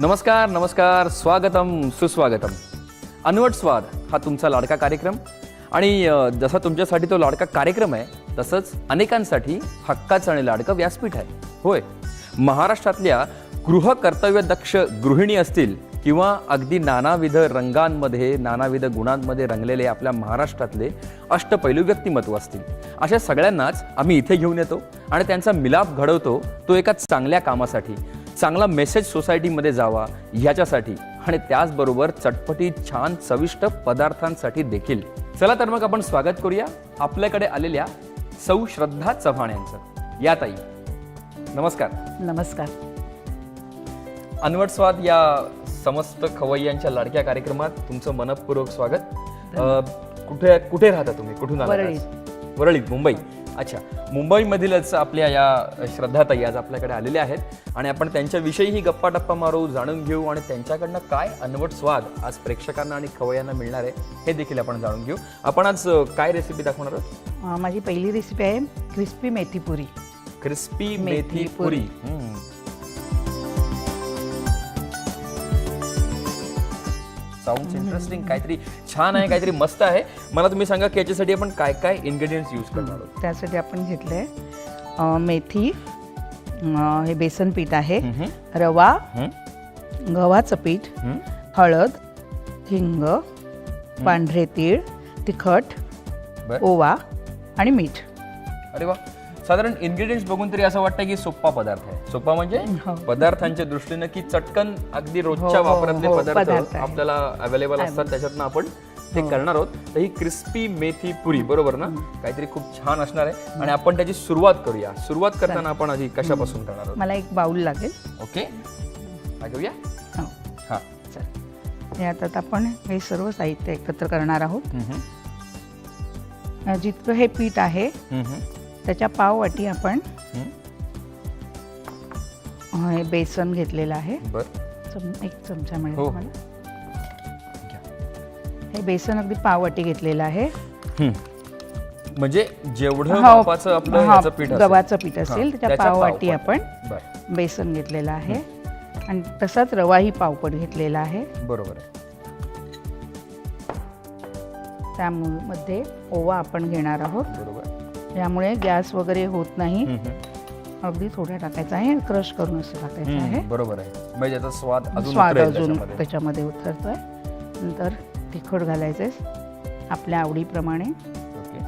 नमस्कार नमस्कार स्वागतम सुस्वागतम. अनवट स्वाद हा तुमचा लाडका कार्यक्रम. आणि जसा तुमच्यासाठी तो लाडका कार्यक्रम आहे तसंच अनेकांसाठी हक्काचं आणि लाडकं व्यासपीठ आहे. होय. महाराष्ट्रातल्या गृह कर्तव्यदक्ष गृहिणी असतील किंवा अगदी नानाविध रंगांमध्ये नानाविध गुणांमध्ये रंगलेले आपल्या महाराष्ट्रातले अष्टपैलू व्यक्तिमत्व असतील. अशा सगळ्यांनाच आम्ही इथे घेऊन येतो आणि त्यांचा मिलाप घडवतो तो एका चांगल्या कामासाठी. चांगला मेसेज सोसायटीमध्ये जावा ह्याच्यासाठी. आणि त्याचबरोबर चटपटी छान चविष्ट पदार्थांसाठी देखील. चला तर मग आपण स्वागत करूया आपल्याकडे आलेल्या सौ श्रद्धा चव्हाण यांचं. या ताई. नमस्कार. नमस्कार. अनवट स्वाद या समस्त खवय्यांच्या लाडक्या कार्यक्रमात तुमचं मनपूर्वक स्वागत. अ, कुठे कुठे राहता तुम्ही? कुठून आलात आज? वरळीत. वरळीत मुंबई. अच्छा मुंबईमधीलच आपल्या या श्रद्धाताई आज आपल्याकडे आलेल्या आहेत आणि आपण त्यांच्याविषयीही गप्पा टप्पा मारू जाणून घेऊ आणि त्यांच्याकडनं काय अनवट स्वाद आज प्रेक्षकांना आणि खवय्यांना मिळणार आहे हे देखील आपण जाणून घेऊ. आपण आज काय रेसिपी दाखवणार आहोत? माझी पहिली रेसिपी आहे crispy methi puri crispy methi sound interesting काहीतरी छान आहे काहीतरी मस्त आहे मला तुम्ही सांगा की याच्यासाठी आपण काय काय इन्ग्रेडियंट्स यूज करणार आहोत त्यासाठी आपण घेतलं आहे मेथी अं, हे बेसन पीठ आहे हम्म. रवा हम्म. गव्हाचं पीठ हम्म. हळद हिंग पांढरे तीळ तिखट बर. ओवा आणि मीठ अरे वा साधारण इन्ग्रेडियंट्स बघून तरी असं वाटतं की सोप्पा पदार्थ आहे. सोप्पा म्हणजे हो. पदार्थांच्या दृष्टीनं की चटकन अगदी रोजच्या हो, हो, वापरातले हो, पदार्थ पदार्थ आहे. आपल्याला अवेलेबल असतात त्याच्यातनं आपण ते करणार आहोत. तर ही क्रिस्पी मेथी पुरी बरोबर ना? काहीतरी खूप छान असणार आहे. आणि आपण त्याची सुरुवात करूया. सुरुवात करताना आपण आधी कशापासून करणार आहोत? मला एक बाऊल लागेल. ओके. हा घेऊया हो. हा. चल हे आता आपण हे सर्व साहित्य एकत्र करणार आहोत. हम्म. जितकं हे पीठ आहे हम्म. त्याच्या पाव वाटी आपण हे? बेसन घेतलेलं आहे. बर. चम एक चमचा मिळेल हो. तुम्हाला. हे बेसन अगदी पाव वाटी घेतलेलं आहे. म्हणजे जेवढं हो, मापाचं आपलं हा, ह्याचं पीठ असेल. गव्हाचं पीठ हा, असेल त्याच्या त्याच्या पाव वाटी पाव आपण बर. बेसन घेतलेलं आहे. आणि तसाच रवाही पावपट घेतलेला आहे. बरोबर आहे. त्यामध्ये ओवा आपण घेणार आहोत. बरोबर. यामुळे गॅस वगैरे होत नाही. अगदी थोड्या टाकायचं आहे क्रश करून असं टाकायचं आहे. बरोबर आहे. म्हणजे त्याचा स्वाद अजून स्वाद अजून त्याच्यामध्ये. उतरतोय. नंतर तिखट घालायचे आपल्या आवडीप्रमाणे. ओके.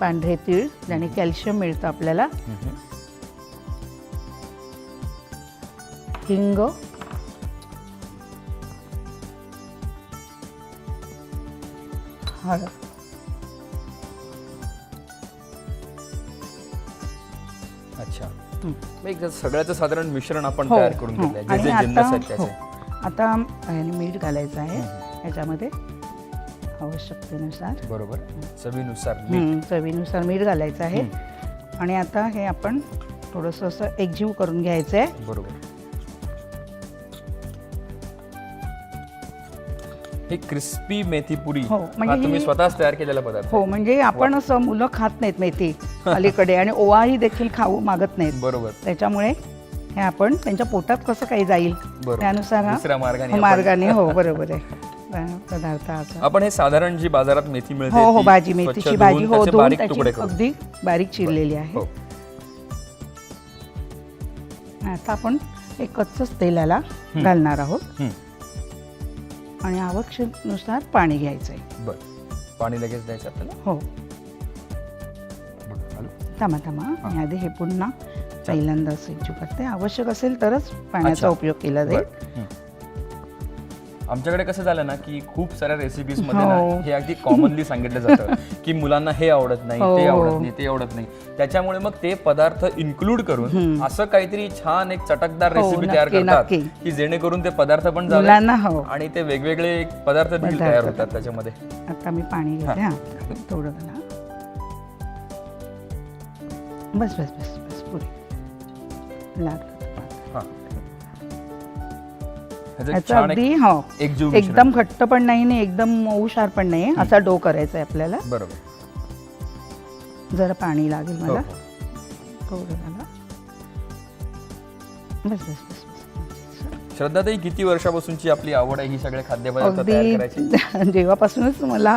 पांढरे तीळ ज्याने कॅल्शियम मिळतं आपल्याला. हिंग. हळद. एक सगळ्याचं साधारण मिश्रण आपण हो, तयार करून हो. घेतलंय जे आणि जे आता जिन्नस आहेत हो. त्याचे आता ह्याने मीठ घालायचं आहे ह्याच्यामध्ये आवश्यकतेनुसार. बरोबर. चवीनुसार मीठ. चवीनुसार मीठ घालायचं आहे. आणि आता हे आपण थोडंसं असं एकजीव करून घ्यायचं आहे बरोबर. हे क्रिस्पी मेथी पुरी हो, हा म्हणजे तुम्ही ही- स्वतःच तयार केलेला पदार्थ हो म्हणजे आपण असं मुलं खात नाहीत मेथी. अलीकडे. आणि ओवाही देखील खाऊ मागत नाहीत. बरोबर. त्याच्यामुळे हे आपण त्यांच्या पोटात कसं काही जाईल. त्यानुसार हा दुसऱ्या मार्गाने हो, आपण- मार्गाने हो बरोबर आहे. पदार्थ असा. आपण हे साधारण जी बाजारात मेथी मिळते हो हो ती भाजी स्वच्छ मेथीची धुवून भाजी हो त्याचे धुवून बारीक त्याची तुकडे करून. अगदी बारीक चिरलेली आहे. हो. आता आपण एक कच्चच तेलाला घालणार आहोत. हम्म. आणि आवश्यकनुसार पाणी घ्यायचं आहे बर. पाणी लगेच द्यायचं आपल्याला? हो. थांबा थांबा. मी आधी हे पुन्हा पहिल्यांदा स्विच करते. आवश्यक असेल तरच पाण्याचा अच्छा. उपयोग केला जाईल. आमच्याकडे कसं झालं ना की खूप साऱ्या रेसिपीजमध्ये ना हो. हे अगदी कॉमनली सांगितलं जातं की मुलांना हे आवडत नाही ते हो. आवडत नाही ते आवडत नाही. त्याच्यामुळे मग ते पदार्थ इन्क्लूड करून असं काहीतरी छान एक चटकदार हो, रेसिपी तयार नक्की, करतात नक्की. की जेणेकरून ते पदार्थ पण मुलांना हो. आणि ते वेगवेगळे पदार्थ देखील तयार होतात त्याच्यामध्ये. आता मी पाणी घेते हा. थोडं घाला बस बस बस बस पुरे लागलं हा. अगदी हो. एकदम घट्ट पण नाही आणि एकदम मऊशार पण नाही असा डो करायचा आहे आपल्याला. बरोबर. जरा पाणी लागेल हो, मला. हो. थोडं घाला बस बस बस बस. श्रद्धाताई किती वर्षापासूनची आपली आवड आहे ही सगळे खाद्यपदार्थ जेव्हापासूनच मला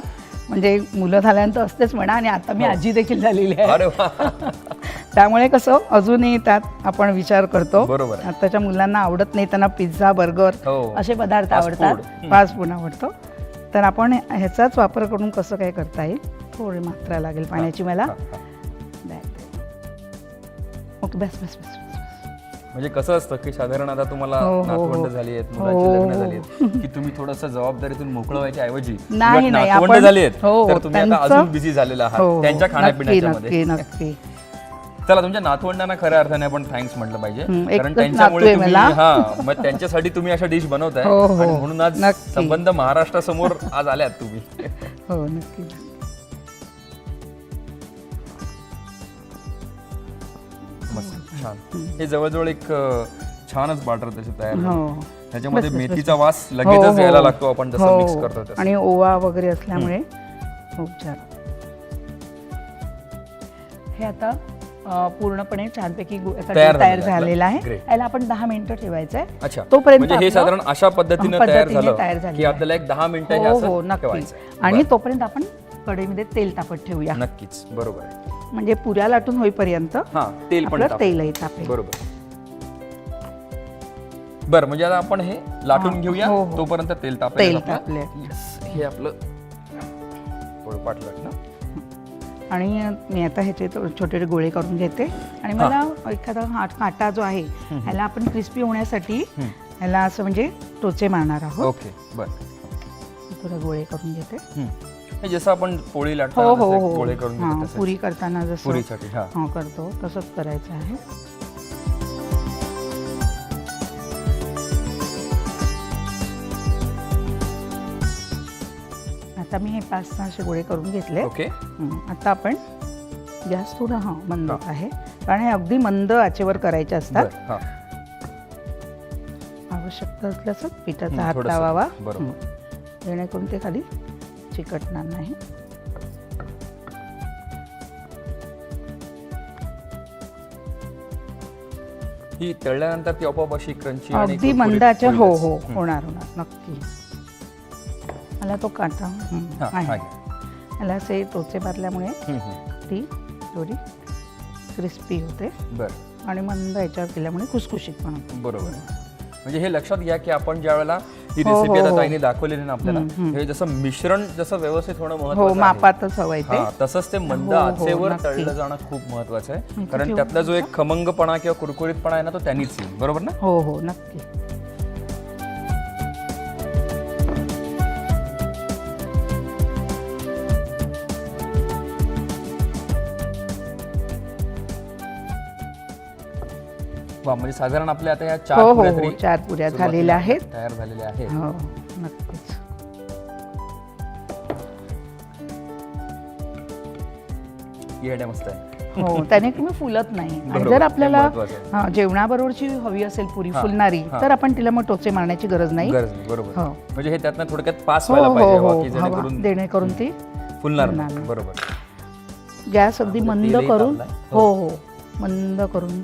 म्हणजे मुलं झाल्यानंतर असतेच म्हणा आणि आता मी आजी देखील झालेली आहे. त्यामुळे कसं अजूनही त्यात आपण विचार करतो बरोबर आहे. आताच्या मुलांना आवडत नाही त्यांना पिझ्झा बर्गर हो. असे पदार्थ Fast आवडतात. हं. फास्ट फूड आवडतो तर आपण ह्याचाच वापर करून कसं काय करता येईल थोडी मात्रा लागेल पाण्याची मला हा, हा. ओके बस बस बस म्हणजे कसं असतं की साधारण आता तुम्हाला हो, हो, नातवंड हो. झाली आहेत हो, मुलांची लग्न हो. झाली आहेत की तुम्ही थोडस जबाबदारीतून मोकळं व्हायच्या ऐवजी नाही, उलट नाही, नातवंड आपण- झाली आहेत हो, तर तुम्ही आता त्यांचं- अजून बिझी झालेला हो, आहात हो. त्यांच्या नक्की खाण्यापिण्याच्या नक्की मध्ये नक्की चला तुमच्या नातवंडांना खऱ्या अर्थाने आपण थँक्स म्हटलं पाहिजे कारण एकच त्यांच्यामुळे नातू आहे तुम्ही मला. हा मग त्यांच्यासाठी तुम्ही अशा डिश बनवताय हो, हो. आणि म्हणून आज नक्की. संबंध महाराष्ट्रासमोर आज आल्यात तुम्ही हो नक्की मस्त छान हे जवळजवळ एक अं, छानच बाटर त्याचे तयार झालं. हो त्याच्यामध्ये मेथीचा. वास हो, लगेचच हो. यायला लागतो आपण जसं हो, मिक्स. करतो तसं. आणि ओवा वगैरे असल्यामुळे खूप छान हे आता पूर्णपणे छानपैकी गु- याचा तयार डो तयार झालेलं आहे. झालेला आहे. आपलं. Great. याला आपण दहा मिनिटं ठेवायचं आहे अच्छा. तोपर्यंत म्हणजे हे आपलं- साधारण अशा पद्धतीने तयार पद्धतीने झालं तयार झालेलं की आहे. आपल्याला एक दहा मिनिटं हे हो असं नक्की ठेवायचं आणि तोपर्यंत आपण कढईमध्ये तेल तापत ठेवूया. नक्कीच. बरोबर आहे. म्हणजे पुऱ्या लाटून होईपर्यंत हा तेल पण आपलं टाक. तेलही तापेल. बरोबर. बरं म्हणजे आता आपण हे लाटून हा, घेऊया. हो, हो. तोपर्यंत तेल तेल तापेल तापले हे आपलं. पोळपाट लाटणं आणि मी आता ह्याचे छोटे छोटे गोळे करून घेते. आणि मला एखादा हा काटा जो आहे ह्याला आपण क्रिस्पी होण्यासाठी ह्याला असं म्हणजे टोचे मारणार आहोत. ओके बर. थोडे गोळे करून घेते. जसं आपण पोळी हो लाटताना हो हो गोळे करून हां. पुरी करताना जसं पुरीसाठी हा करतो तसंच करायचं आहे. आता मी हे पाच सहा असे गोळे करून घेतले ओके हं, आता आपण गॅस थोडा हा मंद आहे कारण हे अगदी मंद आचेवर करायचे असतात बर हा आवश्यकता असल्यास पिठाचा हात थोडंसं. लावावा बरोबर. हं. जेणेकरून ते खाली चिकटणार नाही ही तळल्यानंतर ती आपोआप अशी क्रंची अगदी कुरकुरीत मंद आचेवर हो होईलच. हो हं. होणार होणार नक्की मला तो काटा हं, हा, हा आहे घ्या. मला असे टोचे मारल्यामुळे हं, हं. ती थोडी क्रिस्पी होते बरं आणि मंद याच्यावर केल्यामुळे खुसखुशीत पण होते बरोबर आहे. म्हणजे हे लक्षात घ्या की आपण ज्या वेळेला ही हो, रेसिपी हो, आता हो. ताईने दाखवलेली ना आपल्याला हं, हं. हे जसं मिश्रण जसं व्यवस्थित होणं हो महत्वाचं आहे. मापातच हवंय ते हा तसंच ते मंद हो, हो, आचेवर नक्की. तळलं जाणं खूप महत्वाचं आहे कारण त्यातला जो एक खमंगपणा किंवा कुरकुरीतपणा आहे ना तो त्यांनीच येईल बरोबर ना हो हो नक्की म्हणजे साधारण आपल्या आता या चार हो हो पुऱ्या हो तरी चार पुऱ्या सुरुवातीला झालेल्या आहेत तयार झालेल्या आहेत हो नक्कीच ही आयडिया मस्त आहे हो त्याने तुम्ही फुलत नाही आणि बरोबर, जर ते आपल्याला आहे. हा, जेवणाबरोबरची हवी असेल पुरी हा, फुलणारी हा. तर आपण तिला मग टोचे मारण्याची गरज नाही गरज नाही बरोबर हो. म्हणजे हे त्यातनं थोडक्यात पास हो व्हायला हो पाहिजे हो हवा की हवा जेणेकरून जेणेकरून ती फुलणार फुलणार नाही. बरोबर गॅस अगदी मंद तेलही करून तापलंय. हो हो मंद करून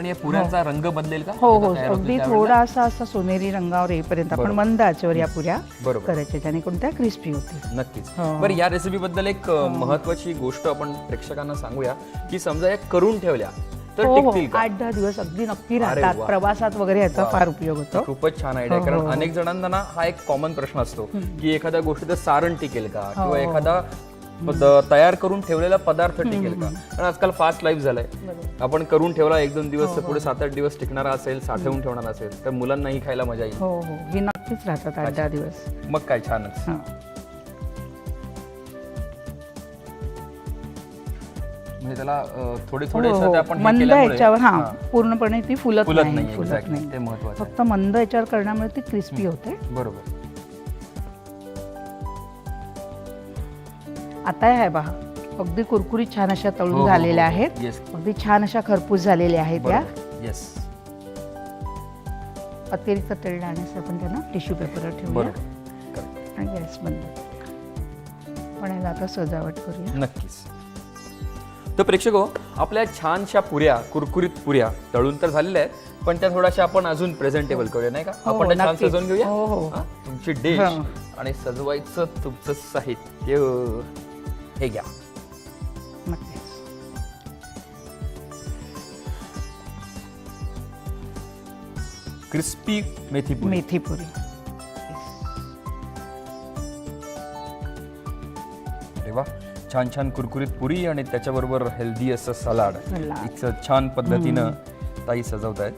आणि या पुऱ्यांचा रंग बदलेल का हो हो अगदी? थोडासा असा सोनेरी रंगावर येईपर्यंत आपण. मंद आचेवर या पुऱ्या. करायच्या जेणेकरून त्या क्रिस्पी होतील नक्कीच हो. बरं या रेसिपी बद्दल एक अ, महत्वाची गोष्ट आपण प्रेक्षकांना सांगूया की समजा या करून ठेवल्या तर हो हो आठ दहा दिवस अगदी नक्की राहतात. प्रवासात वगैरे याचा. फार उपयोग होतो खूपच छान आयडिया हो, कारण हो, हो. अनेक जणांना ना हा एक कॉमन प्रश्न असतो की एखाद्या गोष्टीचं सारण टिकेल का हो, किंवा हो. एखादा पद- तयार करून ठेवलेला पदार्थ टिकेल का? कारण आजकाल फास्ट लाईफ झालंय. आपण करून ठेवला एक दोन हो, दिवस पुढे सात आठ दिवस टिकणारा असेल साठवून ठेवणार असेल तर मुलांनाही खायला मजा येईल. हो हो. हे नक्कीच राहतात आठ दहा दिवस. मग काय? छानच. हा. म्हणजे त्याला अ, थोडे हो, थोडे हो. आपण हे मंद केल्यामुळे- याच्यावर हा. हा. पूर्णपणे ती फुलत फुलत नाही exactly. ते महत्वाचं आहे. फक्त मंद याच्यावर करण्यामुळे ती क्रिस्पी होते. बरोबर. आता हे पहा अगदी कुरकुरीत छान अशा हो, तळून हो, झालेल्या हो. आहेत. Yes. अगदी छान अशा खरपूस झालेल्या आहेत येस अतिरिक्त तेल टाळण्यासाठी आपण त्यांना टिश्यू पेपरवर ठेवूया. बरोबर. Correct. आणि गॅस बंद. पण याला आता सजावट करूया. नक्कीच. तर प्रेक्षक हो आपल्या छानशा पुऱ्या कुरकुरीत पुऱ्या तळून तर झालेल्या आहेत पण त्या थोड्याशा आपण अजून प्रेझेंटेबल करूया नाही का? आपण त्या छान. सजवून घेऊया? तुमची डिश. आणि सजवायचं तुमचं साहित्य. हे घ्या. नक्कीच. क्रिस्पी मेथी पुरी. मेथी पुरी. अरे वा छान छान कुरकुरीत पुरी आणि त्याच्याबरोबर हेल्दी असं सलाड सलाड. छान पद्धतीनं ताई सजवत आहेत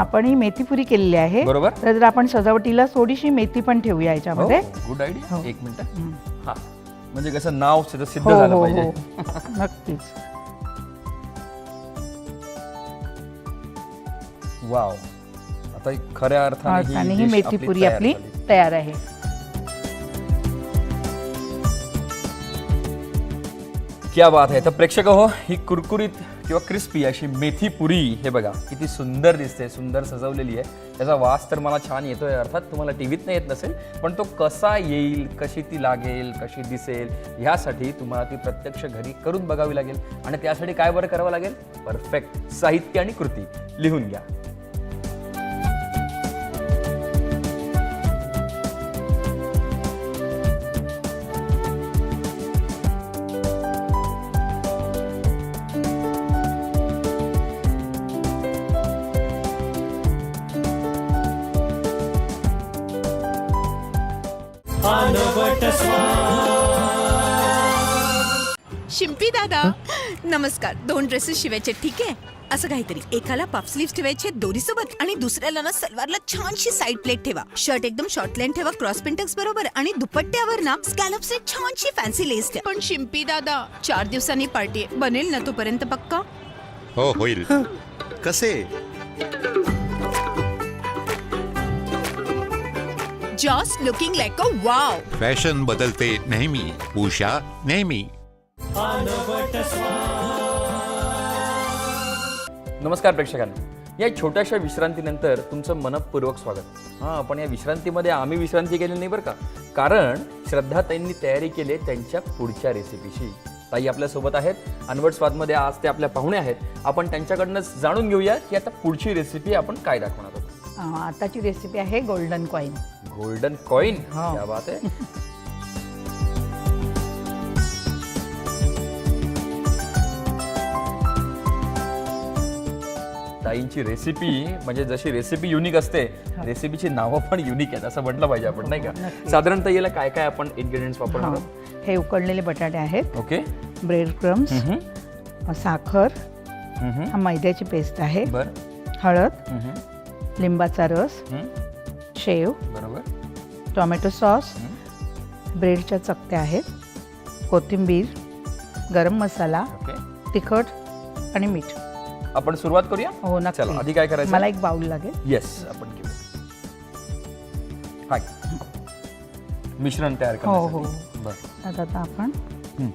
आपण ही मेथी पुरी केलेली आहे. बरोबर. तर जर आपण सजावटीला थोडीशी मेथी पण ठेवूया याच्यामध्ये. गुड आयडिया हो. एक मिनिट. हा. म्हणजे कसं नाव सिद्ध हो झालं हो पाहिजे. हो. नक्कीच. वाव. आता खऱ्या अर्थाने आणि ही ही dish मेथी आपली पुरी तयार आपली झाली. तयार आहे. क्या बात आहे तर प्रेक्षक हो ही कुरकुरीत किंवा क्रिस्पी अशी मेथी पुरी हे बघा किती सुंदर दिसते सुंदर सजवलेली आहे. त्याचा वास तर मला छान येतो आहे अर्थात तुम्हाला टीव्हीत नाही येत नसेल पण तो कसा येईल कशी ती लागेल कशी दिसेल ह्यासाठी तुम्हाला ती प्रत्यक्ष घरी करून बघावी लागेल. आणि त्यासाठी काय बरं करावं लागेल? परफेक्ट साहित्य आणि कृती. लिहून घ्या. नमस्कार. दोन ड्रेसेस शिवायचे ठीक आहे? असं काहीतरी. एकाला पफ स्लीव्ह ठेवायचे दोरी सोबत आणि दुसऱ्याला ना सलवारला छानशी साईड प्लेट ठेवा. शर्ट एकदम शॉर्ट लाईन ठेवा क्रॉस पेंटक्स बरोबर आणि दुपट्ट्यावर ना स्कॅलप्सने छानशी फॅन्सी लेस ठेवा. पण शिंपी दादा चार दिवसांनी पार्टी आहे. बनेल ना तोपर्यंत पक्का? हो होईल. कसे? Just looking like a wow fashion बदलते नेहमी. उषा नेहमी. नमस्कार प्रेक्षकांना. या छोट्याशा विश्रांतीनंतर तुमचं मनपूर्वक स्वागत. हां पण या विश्रांतीमध्ये आम्ही विश्रांती केली नाही बरं का? कारण श्रद्धा ताईंनी तयारी केली आहे त्यांच्या पुढच्या रेसिपीची ताई आपल्यासोबत आहेत. अनवट स्वादमध्ये आज ते आपल्या पाहुणे आहेत. आपण त्यांच्याकडनं जाणून घेऊया की आता पुढची रेसिपी आपण काय दाखवणार आहोत. आताची रेसिपी आहे गोल्डन कॉईन गोल्डन कॉईन हो. क्या बात आहे. ताईंची रेसिपी म्हणजे जशी रेसिपी युनिक असते रेसिपीची नावं पण युनिक आहेत असं म्हटलं पाहिजे आपण नाही का. साधारणतः याला काय काय आपण इन्ग्रेडियंट्स वापरणार हा. आहोत? हे उकडलेले बटाटे आहेत ओके ब्रेड क्रम्स. साखर. हा मैद्याची पेस्ट आहे बर हळद. लिंबाचा रस. शेव बरोबर टोमॅटो सॉस ब्रेडच्या चकत्या आहेत कोथिंबीर गरम मसाला ओके तिखट आणि मीठ आपण सुरुवात करूया? हो चला आधी काय करायचं? मला एक बाउल लागेल. येस आपण घेऊ. हाय मिश्रण तयार हो, हो. करण्यासाठी. बरं. आता आता आपण हं.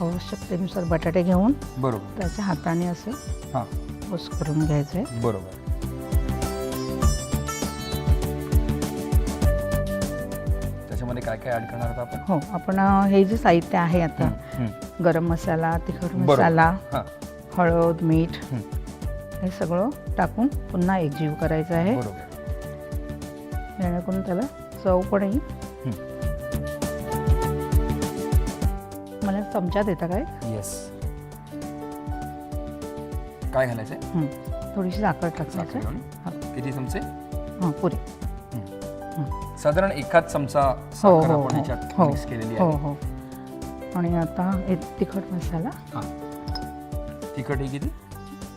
आवश्यकतेनुसार बटाटे घेऊन बरोबर. त्याच्या हाताने असे हां. ओस करून घ्यायचे. बरोबर. त्याच्यामध्ये काय काय ऍड करणार आहोत आपण? हो आपण अं, हे जे साहित्य आहे आता. गरम मसाला तिखट बरोबर. मसाला हा. हळद मीठ हं. हे सगळं टाकून पुन्हा एकजीव करायचं आहे. जेणेकरून त्याला चव पण येईल. मला चमचा देता काय? येस काय घालायचंय? हं. थोडीशी साखर टाकायचं. किती चमचे? हां पुरे. साधारण एकाच चमचा हो हो हो. हो. हो आहे. हो आणि आता एक तिखट मसाला. हा. तिखट हे किती?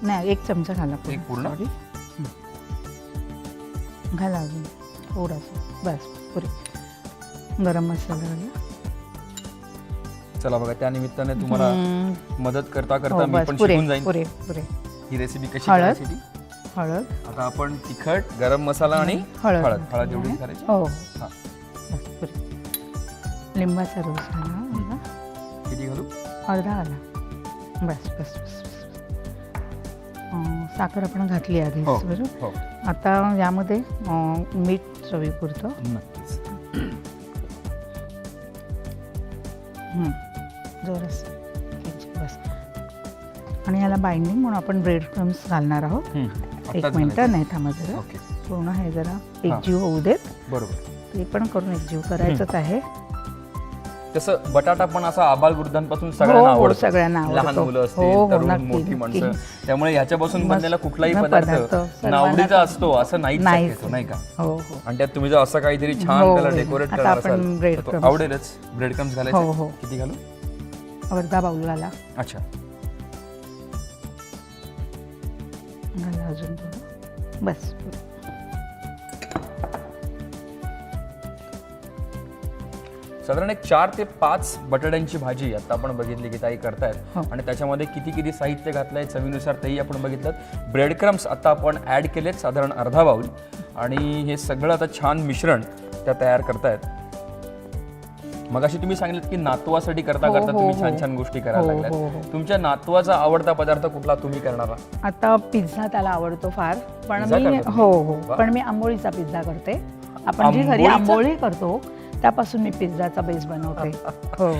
नाही एक चमचा घाला एक पूर्ण? Sorry. हं. घाला अजून थोडासा बस पुरे गरम मसाला घाला चला बघा त्या निमित्ताने तुम्हाला हं. मदत करता करता हो मी बस पण पुरे शिकून जाईन पुरे पुरे ही रेसिपी कशी हळद. करायची ती. हळद आता आपण तिखट गरम मसाला आणि हळद हळद हळद एवढी करायची हो हा. बस पुरे लिंबाचा रस घाला. किती घालू अर्धा घाला बस बस बस बस. अं, साखर आपण घातली आधीच हो बरोबर? हो. आता यामध्ये अं, मीठ चवीपुरतं नक्कीच. हं. जोरस. बस. आणि याला बाइंडिंग म्हणून आपण ब्रेड क्रम्स घालणार आहोत. हम्म. एक आत्ताच मिनटं. नाही थांबा जरा. ओके. पूर्ण हे जरा एकजीव होऊ देत. बरोबर. ते पण करून एकजीव करायचंच आहे. तसं बटाटा पण असा आबाल वृद्धांपासून हो, सगळ्यांना हो, आवडतो. सगळ्यांना आवडतो. लहान मुलं हो, असतील हो, तरुण नक्की, मोठी नक्की. माणसं त्यामुळे ह्याच्यापासून बनलेला कुठलाही पदार्थ नावडीचा असतो असं. शक्यतो नाही का? हो हो. आणि त्यात तुम्ही जर असं काहीतरी छान हो, त्याला. डेकोरेट आता करणार आपण असाल bread तर तो crumbs. आवडेलच. ब्रेड क्रम्स हो, घालायचे? हो. किती घालू? अर्धा बाऊल घाला अच्छा. घाला अजून थोडं बस. साधारण एक चार ते पाच बटाट्यांची भाजी आता आपण बघितली की ताई करतायत हो. आणि त्याच्यामध्ये किती किती साहित्य घातलंय चवीनुसार तेही आपण बघितलं ब्रेड क्रम्स आता आपण ऍड केलेत साधारण अर्धा बाऊल आणि हे सगळं आता छान मिश्रण त्या तयार करतायत मग अशी तुम्ही सांगितलं की नातवासाठी करता हो, करता हो, तुम्ही हो. छान छान गोष्टी करायला हो, लागल्यात हो. तुमच्या नातवाचा आवडता पदार्थ कुठला तुम्ही करणारा आता पिझ्झा त्याला आवडतो फार पण मी? हो हो. पण मी आंबोळीचा पिझ्झा करते आपण जी घरी? आंबोळी करतो त्यापासून मी पिझ्झाचा बेस बनवते. हो.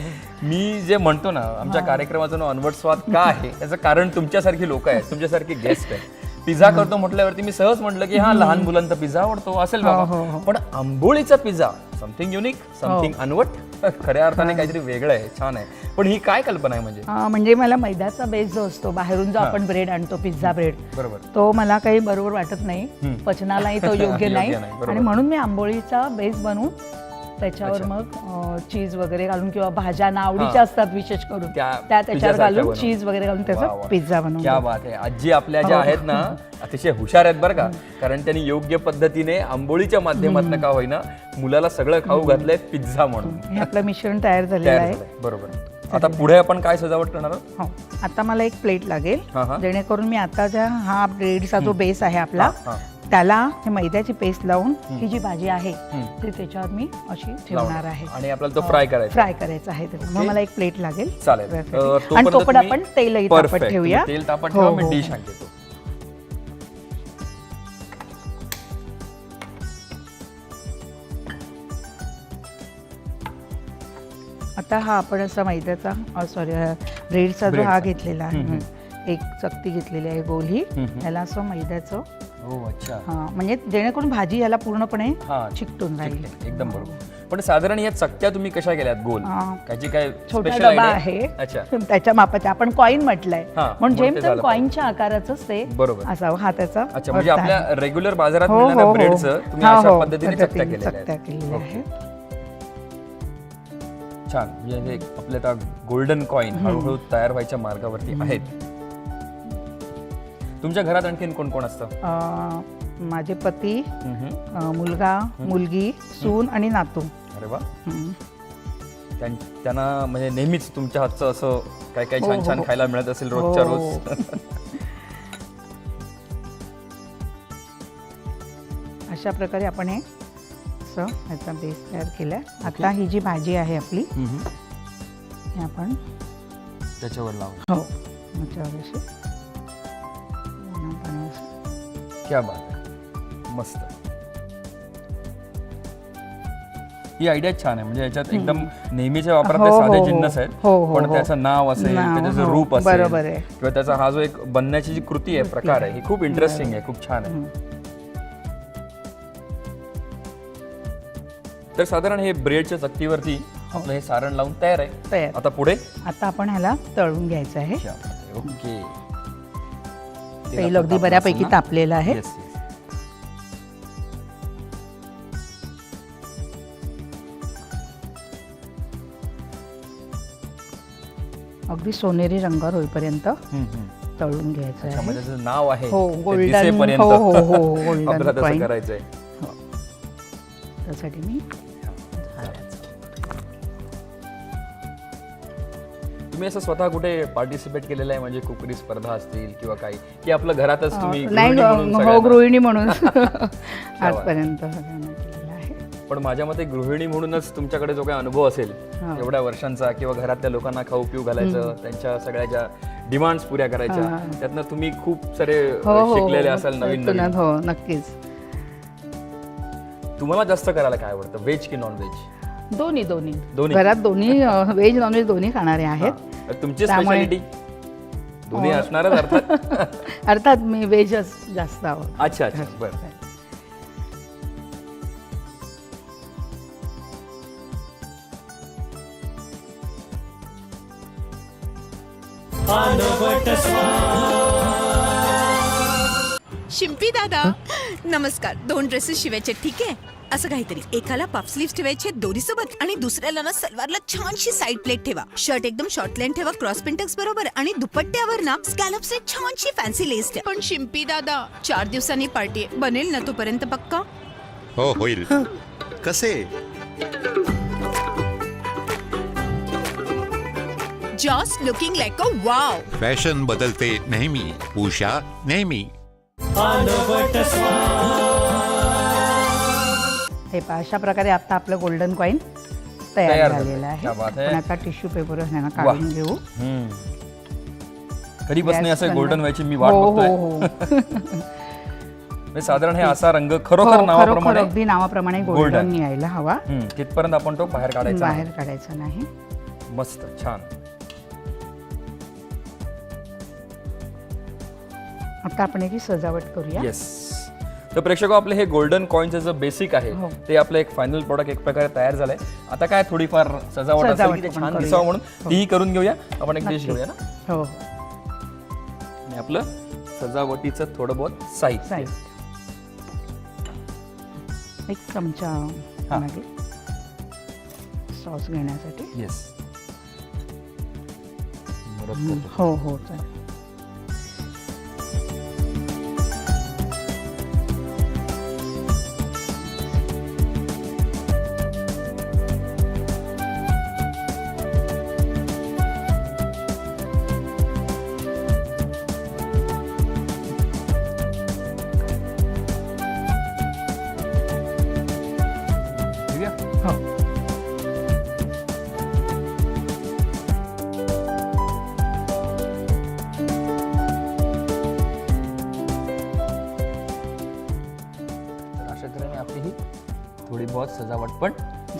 मी जे म्हणतो ना आमच्या कार्यक्रमाचं नाव अनवट स्वाद का आहे याचं कारण तुमच्यासारखी लोक आहेत तुमच्यासारखी गेस्ट आहेत. पिझ्झा करतो म्हटल्यावरती मी सहज म्हटलं की हा लहान मुलांचा पिझ्झा आवडतो असेल हो, हो, बाबा हो. पण आंबोळीचा पिझ्झा समथिंग युनिक समथिंग अनवट खऱ्या अर्थाने काहीतरी वेगळं आहे छान आहे. पण ही काय कल्पना आहे म्हणजे? म्हणजे मला मैद्याचा बेस जो असतो बाहेरून जो हा. आपण ब्रेड आणतो पिझ्झा ब्रेड बरोबर. तो मला काही बरोबर वाटत नाही. पचनालाही तो योग्य नाही. आणि म्हणून मी आंबोळीचा बेस बनवून त्याच्यावर. मग चीज वगैरे घालून किंवा भाज्या नावडीच्या हा. असतात विशेष करून त्या त्या त्याच्यावर घालून. चीज वगैरे घालून त्याचा. पिझ्झा बनवून क्या. बात आहे आजी आपल्या ज्या हो. आहेत ना अतिशय हुशार आहेत बरं का कारण त्यांनी योग्य पद्धतीने आंबोळीच्या माध्यमातून का होईना मुलाला सगळं खाऊ घातलंय पिझ्झा म्हणून आपलं मिश्रण तयार झालेलं आहे बरोबर आता पुढे आपण काय सजावट करणार आहोत हो आता मला एक प्लेट लागेल. जेणेकरून मी आता ज्या हा ब्रेडचा जो बेस आहे आपला. त्याला हे मैद्याची पेस्ट लावून ही जी भाजी आहे. ती त्याच्यावर मी अशी ठेवणार आहे आणि आपल्याला तो फ्राय करायचा फ्राय करायचा आहे त्याचं. मग. मला एक प्लेट लागेल चालेल आणि तोपर्यंत आपण तेलही तापत. ठेवूया तेल तापत हो, ठेवा मी हो, डिश हो. आणते आता हा आपण असा मैद्याचा सॉरी ब्रेडचा जो हा. घेतलेला आहे एक चकती घेतलेली आहे गोल ही हम्म, हम्म. याला असं मैद्याचं हो अच्छा हा, म्हणजे जेणेकरून भाजी याला पूर्णपणे हा चिकटून राहील एकदम बरोबर पण साधारण या चकत्या तुम्ही कशा केल्यात गोल हा. त्याची काय छोटा डबा? आहे अच्छा त्याच्या मापाचा आपण कॉईन म्हटलंय हा, म्हणून ते जेमतेम झालं कॉईनच्या आकाराचंच ते बरोबर. असावं हा त्याचा अच्छा म्हणजे अर्थ आहे. आपल्या रेग्युलर बाजारात हो, मिळणाऱ्या हो, हो. ब्रेडचं तुम्ही हा, अशा हो, पद्धतीने चकत्या पद्धतीने केलेल्या चकत्या आहेत. केलेल्या ओके. आहेत. छान म्हणजे हे आपले आता गोल्डन कॉईन हळूहळू तयार व्हायच्या मार्गावरती आहेत तुमच्या घरात आणखीन कोण कोण असतं अं, माझे पती हम्म. अं, मुलगा मुलगी सून आणि नातू अरे वा. त्यां- त्यांना म्हणजे नेहमीच तुमच्या हातचं असं काय काय हो, छान हो, छान हो. खायला मिळत असेल रोजच्या हो. रोज अशा प्रकारे आपण हे असं ह्याचा बेस तयार केलाय आता ही जी भाजी आहे आपली हम्म. ही आपण त्याच्यावर लावून हो ह्याच्यावर अशी क्या बात मस्त ही। आयडिया छान आहे म्हणजे याच्यात एकदम नेहमीच्या वापरातले हो, साधे हो, जिन्नस हो. आहेत हो, हो, पण हो. त्याचं नाव असेल नाव, त्याचं हो. रूप असेल बरोबर आहे. किंवा त्याचा हा जो एक बनण्याची जी कृती आहे प्रकार आहे ही खूप इंटरेस्टिंग आहे खूप छान आहे. तर साधारण हे ब्रेडच्या चक्कीवरती आपलं हे सारण लावून तयार आहे. तयार. आता पुढे? आता आपण ह्याला तळून घ्यायचं आहे. ओके. तेल अगदी बऱ्यापैकी तापलेलं आहे. अगदी सोनेरी रंगावर होईपर्यंत तळून घ्यायचं नाव आहे हो, दिसेपर्यंत. हो, हो, हो, तसं coin. करायचंय. त्यासाठी मी तुम्ही असं स्वतः कुठे पार्टिसिपेट केलेलं आहे? म्हणजे कुकरी स्पर्धा असतील किंवा काही? की आपलं घरातच तुम्ही नाही गृहिणी म्हणून हो सगळ्यांना- गृहिणी म्हणून. आजपर्यंत पण माझ्या मते गृहिणी म्हणूनच तुमच्याकडे जो काही अनुभव असेल. एवढ्या वर्षांचा किंवा घरातल्या लोकांना खाऊ पिऊ घालायचं त्यांच्या सगळ्या ज्या डिमांड्स पुऱ्या करायच्या त्यातनं तुम्ही खूप सारे हो हो शिकलेले असाल नवीन हो नक्कीच. तुम्हाला जास्त करायला काय आवडतं? व्हेज की नॉन व्हेज दोन्ही दोन्ही. दोन्ही? घरात दोन्ही व्हेज नॉनव्हेज दोन्ही खाणारे आहेत. तुमची त्यामुळे- स्पेशालिटी दोन्ही असणारच अर्थात? अर्थात मी व्हेजच जास्त आवडत अच्छा अच्छा. बरं. शिंपी दादा नमस्कार. दोन ड्रेसेस शिवायचे ठीक आहे? असं काहीतरी. एकाला पफ स्लीव्ह ठेवायचे दोरी सोबत. आणि दुसऱ्याला ना सलवारला छानशी साईड प्लेट ठेवा. शर्ट एकदम शॉर्ट लाईन ठेवा क्रॉस पेंटक्स बरोबर. आणि दुपट्ट्यावर ना स्कॅलप्सने छानशी फॅन्सी लेस ठेवा. पण शिंपी दादा चार दिवसांनी पार्टी आहे. बनेल ना तोपर्यंत पक्का? हो होईल. कसे? Just looking like a wow fashion बदलते नेहमी. उषा नेहमी. हे पहा अशा प्रकारे आता आपलं गोल्डन कॉईन तयार तयार झालं. झालेलं आहे क्या बात है. आपण आता टिश्यू पेपर काढून घेऊ कधीपासून Gas असं. गोल्डन व्हायची मी वाट हो हो बघतोय हो म्हणजे साधारण हे असा रंग हो, खरोखर खरोखर नावाप्रमाणे अगदी नावाप्रमाणे Golden. गोल्डन यायला हवा हम्म, तिथपर्यंत आपण तो बाहेर काढायचा बाहेर काढायचा नाही. मस्त छान आता आपण याची सजावट करूया येस तर प्रेक्षक आपले हे गोल्डन कॉईनचं जे बेसिक आहे हो. ते आपलं एक फायनल प्रोडक्ट एक प्रकारे तयार झालंय आता काय थोडीफार सजावट असेल की ते छान. दिसावं म्हणून हो. तीही करून घेऊया आपण एक डिश. घेऊया ना हो आणि आपलं सजावटीचं थोडं बहुत साहित्य साईड एक चमचा हा. मागे सॉस घेण्यासाठी येस. हो हो चालेल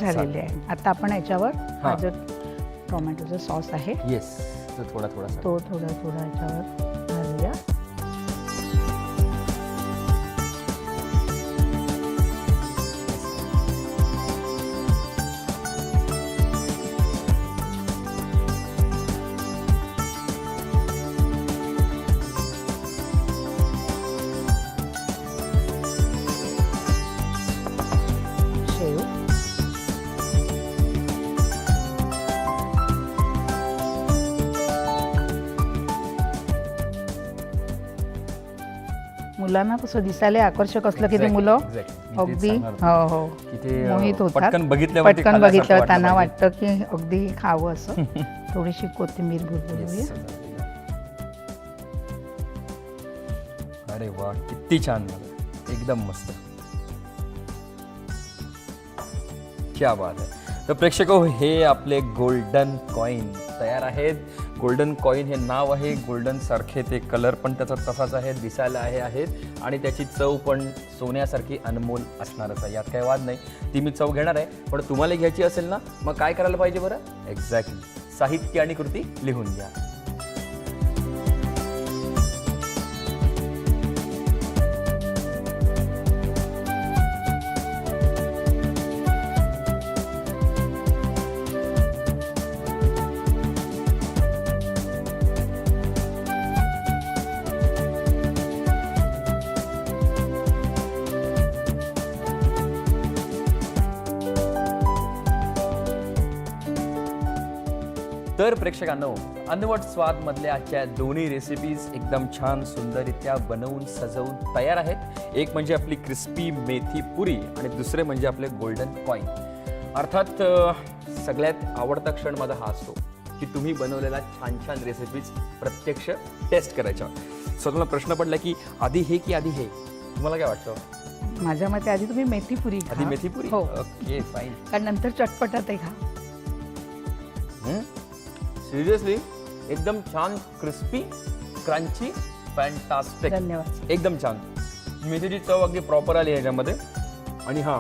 झालेली आहे. आता आपण याच्यावर हा. जो टोमॅटोचा सॉस आहे येस तो थोडा थोडासा. तो थोडा थोडा याच्यावर मुलांना कसं दिसायला आकर्षक असलं की ते Exactly, मुलं exactly. मी तेच अगदी सांगणार होतो. हो हो की ते, अं, मोहित होतात पटकन बघितल्यावरती पटकन खाल्ल्यासारखं बघितल्यावर वाटलं त्यांना पाहिजे. वाटतं की अगदी खावं असं थोडीशी कोथिंबीर भुरभुरूया Yes, सजावटीला. अरे वा किती छान झालं एकदम मस्त क्या बात आहे तर प्रेक्षक हो, हे आपले गोल्डन कॉईन तयार आहेत. गोल्डन कॉईन हे नाव आहे. गोल्डन सारखे ते कलर पण त्याचा तसाच आहे दिसायला आहे आहेत. आणि त्याची चव पण सोन्यासारखी अनमोल असणारच आहे. यात काही वाद नाही. ती मी चव घेणार आहे. पण तुम्हाला घ्यायची असेल ना मग काय करायला पाहिजे बरं? एक्झॅक्टली साहित्य आणि कृती लिहून घ्या. प्रेक्षकांनो अनवट स्वाद मधल्या आजच्या दोन्ही रेसिपीज एकदम छान सुंदररित्या बनवून सजवून तयार आहेत. एक म्हणजे आपली क्रिस्पी मेथी पुरी आणि दुसरे म्हणजे आपले गोल्डन कॉईन अर्थात सगळ्यात आवडता क्षण माझा हा असतो की तुम्ही बनवलेला छान छान रेसिपीज प्रत्यक्ष टेस्ट करायच्या. सो तुम्हाला प्रश्न पडला की आधी हे की आधी हे? तुम्हाला काय वाटतं? माझ्या मते आधी तुम्ही मेथी पुरी खा. आधी मेथी पुरी? हो. ओके फाईन कारण नंतर चटपटात आहे खा. सिरियसली एकदम छान क्रिस्पी क्रंची फॅन्टास्टिक धन्यवाद. एकदम छान. मेथीची चव अगदी प्रॉपर आली ह्याच्यामध्ये आणि हा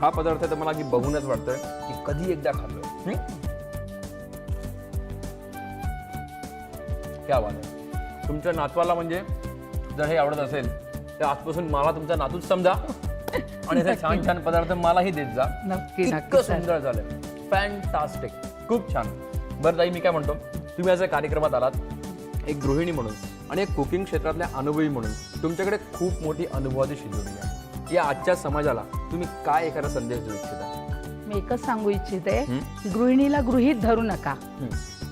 हा पदार्थ तर मला अगदी बघूनच वाटतोय की कधी एकदा हं? क्या आहे. तुमच्या नातवाला म्हणजे जर हे आवडत असेल तर आजपासून मला तुमचा नातूच समजा. आणि छान छान पदार्थ मलाही देत जा. नक्की इतकं. सुंदर झालं फॅन्टास्टिक खूप छान. बरं ताई मी काय म्हणतो? तुम्ही आज या कार्यक्रमात आलात एक गृहिणी म्हणून आणि एक कुकिंग क्षेत्रातल्या अनुभवी म्हणून तुमच्याकडे खूप मोठी अनुभवाची शिजवली आहे या आजच्या समाजाला तुम्ही काय एखादा संदेश देऊ इच्छिता? मी एकच सांगू इच्छिते गृहिणीला गृहीत धरू नका.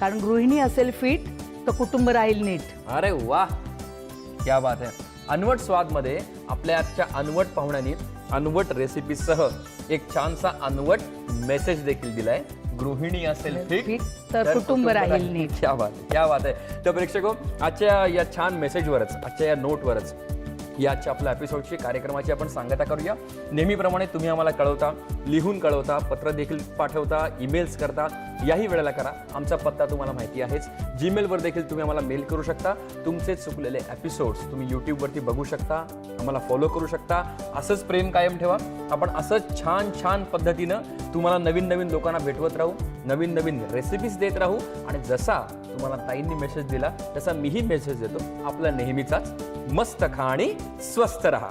कारण गृहिणी असेल फिट तर कुटुंब राहील नीट. अरे वा! क्या बात आहे अनवट स्वादमध्ये आपल्या आजच्या अनवट पाहुण्यांनी अनवट रेसिपीसह एक छानसा अनवट मेसेज देखील दिलाय. गृहिणी असेल फिट तर कुटुंब राहील नीट. क्या बात आहे क्या बात आहे तर प्रेक्षको आजच्या या छान मेसेजवरच आजच्या या नोटवरच या आजच्या आपल्या एपिसोडची कार्यक्रमाची आपण सांगता करूया. नेहमीप्रमाणे तुम्ही आम्हाला कळवता लिहून कळवता पत्र देखील पाठवता ईमेल्स करता याही वेळेला करा. आमचा पत्ता तुम्हाला माहिती आहेच. जीमेलवर देखील तुम्ही आम्हाला मेल करू शकता. तुमचे चुकलेले एपिसोड्स तुम्ही यूट्यूबवरती बघू शकता आम्हाला फॉलो करू शकता. असंच प्रेम कायम ठेवा. आपण असंच छान छान पद्धतीनं तुम्हाला नवीन नवीन लोकांना भेटवत राहू नवीन नवीन रेसिपीज देत राहू. आणि जसा तुम्हाला ताईंनी मेसेज दिला. तसा मीही मेसेज देतो. आपला नेहमीचाच मस्त खा आणि स्वस्त रहा.